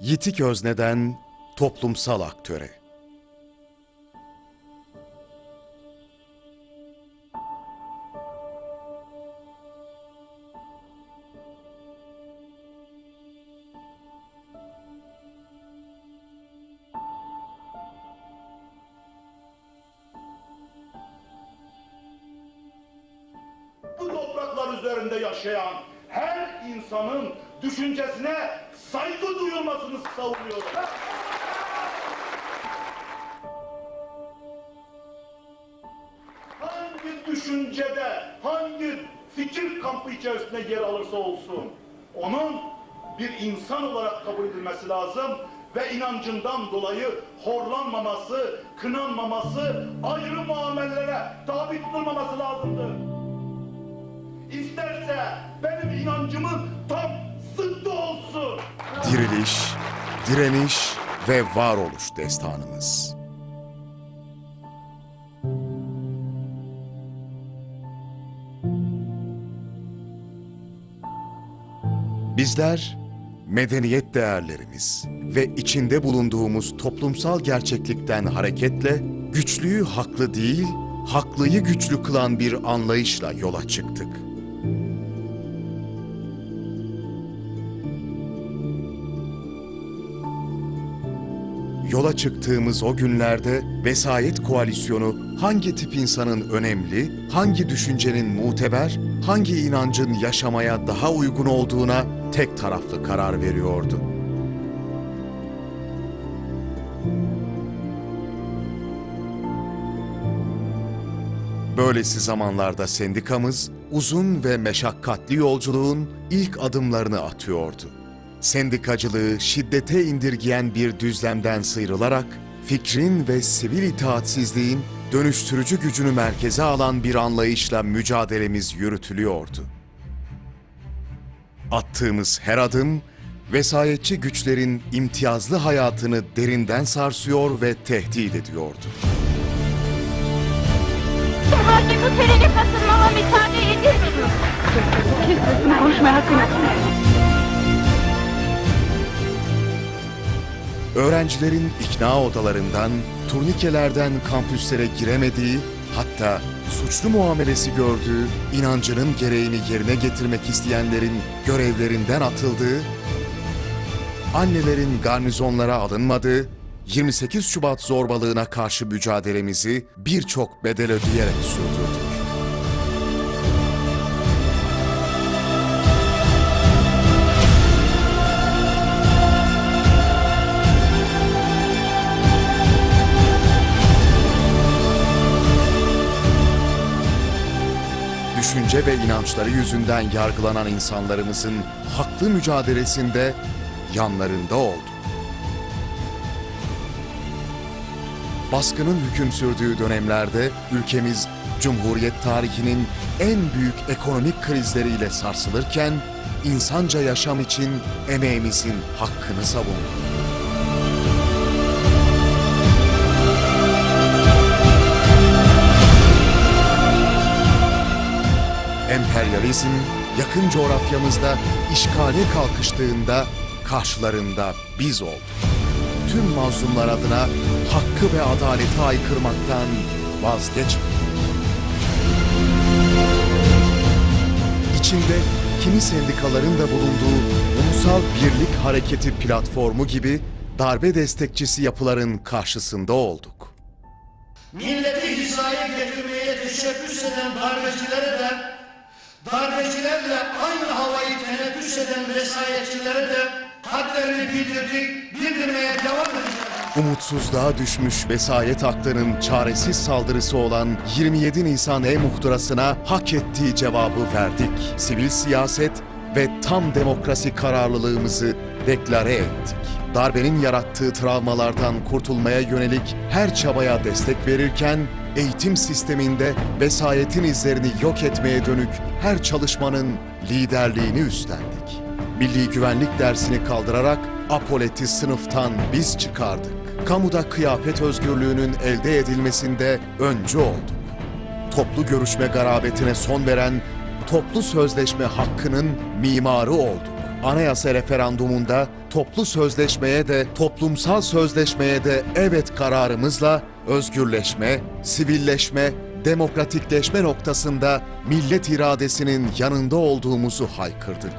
Yitik özneden toplumsal aktöre. bu topraklar üzerinde yaşayan her insanın düşüncesine saygı duyulmasını savunuyorum. Hangi düşüncede, hangi fikir kampı içerisinde yer alırsa olsun, onun bir insan olarak kabul edilmesi lazım ve inancından dolayı horlanmaması, kınanmaması, ayrı muamelelere tabi tutulmaması lazımdır. İsterse benim inancımın tam zıttı olsun. Diriliş, direniş ve varoluş destanımız. Bizler medeniyet değerlerimiz ve içinde bulunduğumuz toplumsal gerçeklikten hareketle güçlüyü haklı değil, haklıyı güçlü kılan bir anlayışla yola çıktık. Yola çıktığımız o günlerde vesayet koalisyonu hangi tip insanın önemli, hangi düşüncenin muteber, hangi inancın yaşamaya daha uygun olduğuna tek taraflı karar veriyordu. Böylesi zamanlarda sendikamız uzun ve meşakkatli yolculuğun ilk adımlarını atıyordu. Sendikacılığı şiddete indirgeyen bir düzlemden sıyrılarak fikrin ve sivil itaatsizliğin dönüştürücü gücünü merkeze alan bir anlayışla mücadelemiz yürütülüyordu. Attığımız her adım vesayetçi güçlerin imtiyazlı hayatını derinden sarsıyor ve tehdit ediyordu. Herhangi bu törene katılmama müsaade edilmiyor. Kimse konuşmaya hakkı yok. Öğrencilerin ikna odalarından, turnikelerden kampüslere giremediği, hatta suçlu muamelesi gördüğü, inancının gereğini yerine getirmek isteyenlerin görevlerinden atıldığı, annelerin garnizonlara alınmadığı, 28 Şubat zorbalığına karşı mücadelemizi birçok bedel ödeyerek sürdürdük. Düşünce ve inançları yüzünden yargılanan insanlarımızın haklı mücadelesinde yanlarında oldu. Baskının hüküm sürdüğü dönemlerde ülkemiz Cumhuriyet tarihinin en büyük ekonomik krizleriyle sarsılırken insanca yaşam için emeğimizin hakkını savundu. Emperyalizm yakın coğrafyamızda işgale kalkıştığında karşılarında biz olduk. Tüm mazlumlar adına hakkı ve adaleti aykırmaktan vazgeçmedik. İçinde kimi sendikaların da bulunduğu Ulusal Birlik Hareketi platformu gibi darbe destekçisi yapıların karşısında olduk. milleti hizaya getirmeye teşebbüs eden darbecilere de, darbecilerle aynı havayı teneffüs eden vesayetçilere de hadlerini bildirdik, bildirmeye devam edeceğiz. Umutsuzluğa düşmüş vesayet aklının çaresiz saldırısı olan 27 Nisan e-muhtırasına hak ettiği cevabı verdik. Sivil siyaset ve tam demokrasi kararlılığımızı deklare ettik. Darbenin yarattığı travmalardan kurtulmaya yönelik her çabaya destek verirken, eğitim sisteminde vesayetin izlerini yok etmeye dönük her çalışmanın liderliğini üstlendik. Milli güvenlik dersini kaldırarak apoleti sınıftan biz çıkardık. Kamuda kıyafet özgürlüğünün elde edilmesinde öncü olduk. Toplu görüşme garabetine son veren toplu sözleşme hakkının mimarı olduk. anayasa referandumunda toplu sözleşmeye de toplumsal sözleşmeye de evet kararımızla özgürleşme, sivilleşme, demokratikleşme noktasında millet iradesinin yanında olduğumuzu haykırdık.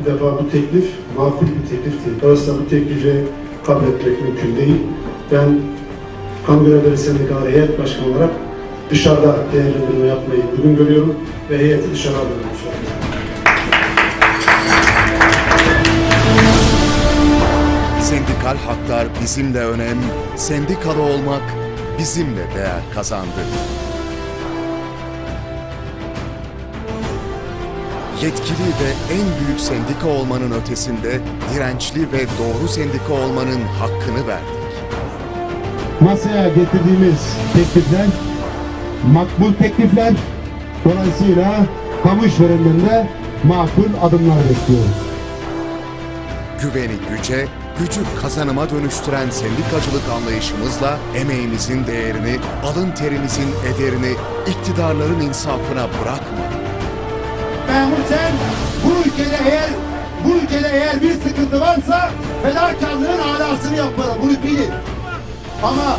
Bir defa bu teklif makul bir teklif değil. Dolayısıyla bu teklifi kabul etmek mümkün değil. Ben Kamu Görevleri Sendikaları Heyet Başkanı olarak dışarıda değerlendirme yapmayı uygun görüyorum ve heyeti dışarı alıyorum Sendikal haklar bizimle önem, sendikalı olmak bizimle değer kazandı. Yetkili ve en büyük sendika olmanın ötesinde dirençli ve doğru sendika olmanın hakkını verdik. masaya getirdiğimiz teklifler makbul teklifler. Dolayısıyla kamu işverenlerine de makul adımlar bekliyoruz. Güveni güce, gücü kazanıma dönüştüren sendikacılık anlayışımızla emeğimizin değerini, alın terimizin ederini iktidarların insafına bırakmadık. Memur sen bu ülkede eğer bu ülkede eğer bir sıkıntı varsa fedakarlığın alasını yaparım bunu bilin. Ama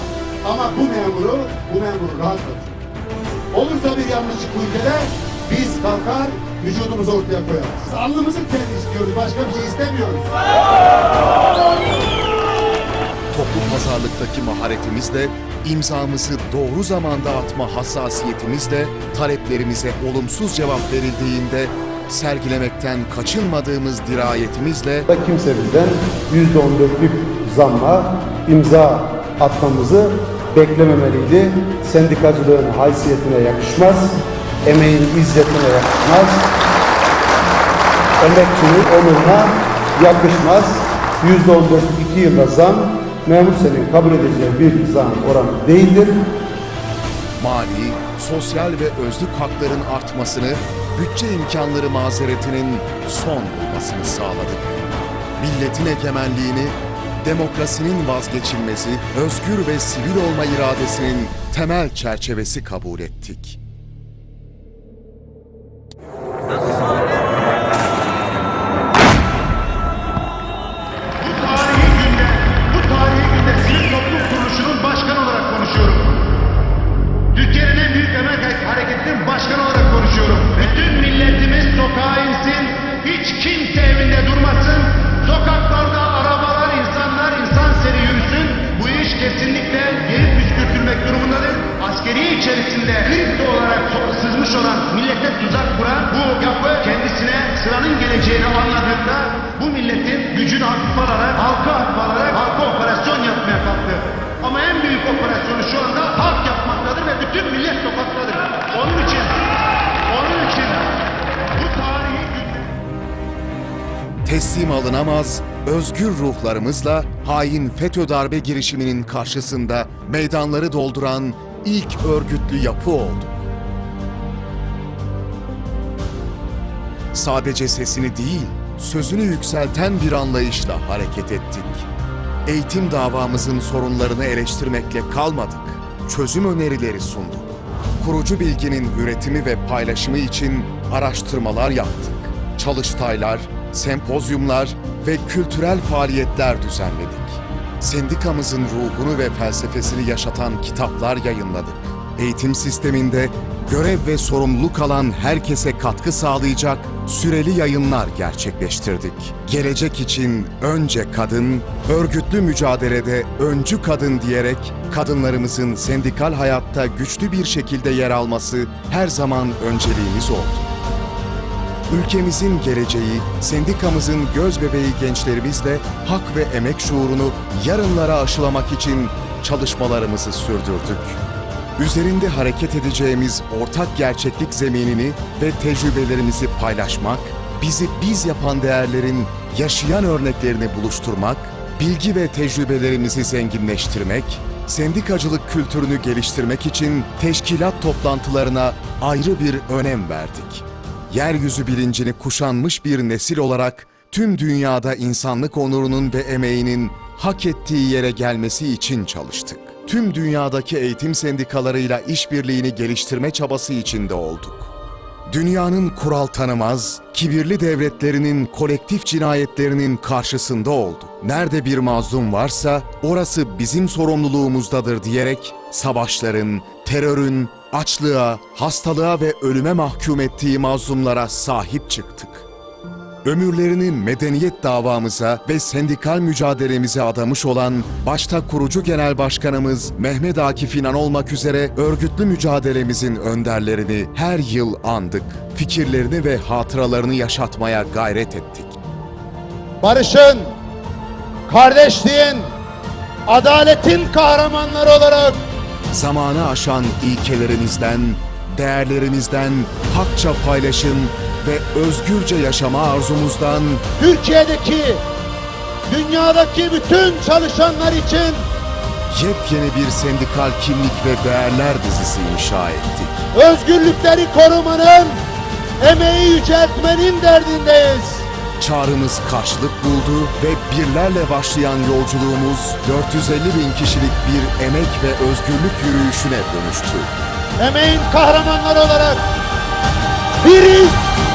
ama bu memuru bu memuru rahat. Olursa bir yanlışlık bu ülkede biz kalkar vücudumuzu ortaya koyarız. Alnımızın terini istiyoruz başka bir şey istemiyoruz. Toplu pazarlıktaki maharetimizle, imzamızı doğru zamanda atma hassasiyetimizle, taleplerimize olumsuz cevap verildiğinde sergilemekten kaçınmadığımız dirayetimizle da kimse bizden %14'lük zamma imza atmamızı beklememeliydi. Sendikacılığın haysiyetine yakışmaz, emeğin izzetine yakışmaz, emekçinin onuruna yakışmaz. %14'lük iki yılda zam, memur senin kabul edeceği bir zam oranı değildir. mali, sosyal ve özlük hakların artmasını, bütçe imkanları mazeretinin son bulmasını sağladık. Milletin egemenliğini, demokrasinin vazgeçilmezi, özgür ve sivil olma iradesinin temel çerçevesi kabul ettik. İçerisinde kripto olarak sızmış olan millete tuzak kuran bu yapı kendisine sıranın geleceğini anladığında bu milletin gücünü hafif alarak, halka hafif alarak halka operasyon yapmaya kalktı. Ama en büyük operasyonu şu anda halk yapmaktadır ve bütün millet sokaktadır. Onun için, onun için bu tarihi teslim alınamaz, özgür ruhlarımızla hain FETÖ darbe girişiminin karşısında meydanları dolduran ilk örgütlü yapı olduk. Sadece sesini değil, sözünü yükselten bir anlayışla hareket ettik. Eğitim davamızın sorunlarını eleştirmekle kalmadık, çözüm önerileri sunduk. Kurucu bilginin üretimi ve paylaşımı için araştırmalar yaptık. Çalıştaylar, sempozyumlar ve kültürel faaliyetler düzenledik. Sendikamızın ruhunu ve felsefesini yaşatan kitaplar yayınladık. Eğitim sisteminde görev ve sorumluluk alan herkese katkı sağlayacak süreli yayınlar gerçekleştirdik. Gelecek için önce kadın, örgütlü mücadelede öncü kadın diyerek kadınlarımızın sendikal hayatta güçlü bir şekilde yer alması her zaman önceliğimiz oldu. Ülkemizin geleceği, sendikamızın göz bebeği gençlerimizle hak ve emek şuurunu yarınlara aşılamak için çalışmalarımızı sürdürdük. Üzerinde hareket edeceğimiz ortak gerçeklik zeminini ve tecrübelerimizi paylaşmak, bizi biz yapan değerlerin yaşayan örneklerini buluşturmak, bilgi ve tecrübelerimizi zenginleştirmek, sendikacılık kültürünü geliştirmek için teşkilat toplantılarına ayrı bir önem verdik yeryüzü bilincini kuşanmış bir nesil olarak tüm dünyada insanlık onurunun ve emeğinin hak ettiği yere gelmesi için çalıştık. Tüm dünyadaki eğitim sendikalarıyla işbirliğini geliştirme çabası içinde olduk. Dünyanın kural tanımaz, kibirli devletlerinin kolektif cinayetlerinin karşısında oldu. Nerede bir mazlum varsa orası bizim sorumluluğumuzdadır diyerek savaşların, terörün, açlığa, hastalığa ve ölüme mahkum ettiği mazlumlara sahip çıktık. Ömürlerini medeniyet davamıza ve sendikal mücadelemize adamış olan başta kurucu genel başkanımız Mehmet Akif İnan olmak üzere örgütlü mücadelemizin önderlerini her yıl andık. Fikirlerini ve hatıralarını yaşatmaya gayret ettik. barışın, kardeşliğin, adaletin kahramanları olarak Zamanı aşan ilkelerimizden, değerlerimizden, hakça paylaşım ve özgürce yaşama arzumuzdan Türkiye'deki, dünyadaki bütün çalışanlar için yepyeni bir sendikal kimlik ve değerler dizisi inşa ettik. özgürlükleri korumanın, emeği yüceltmenin derdindeyiz. Çağrımız karşılık buldu ve birlerle başlayan yolculuğumuz 450 bin kişilik bir emek ve özgürlük yürüyüşüne dönüştü. Emeğin kahramanları olarak biriz,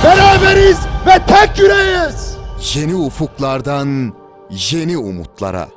beraberiz ve tek yüreğiz. Yeni ufuklardan yeni umutlara.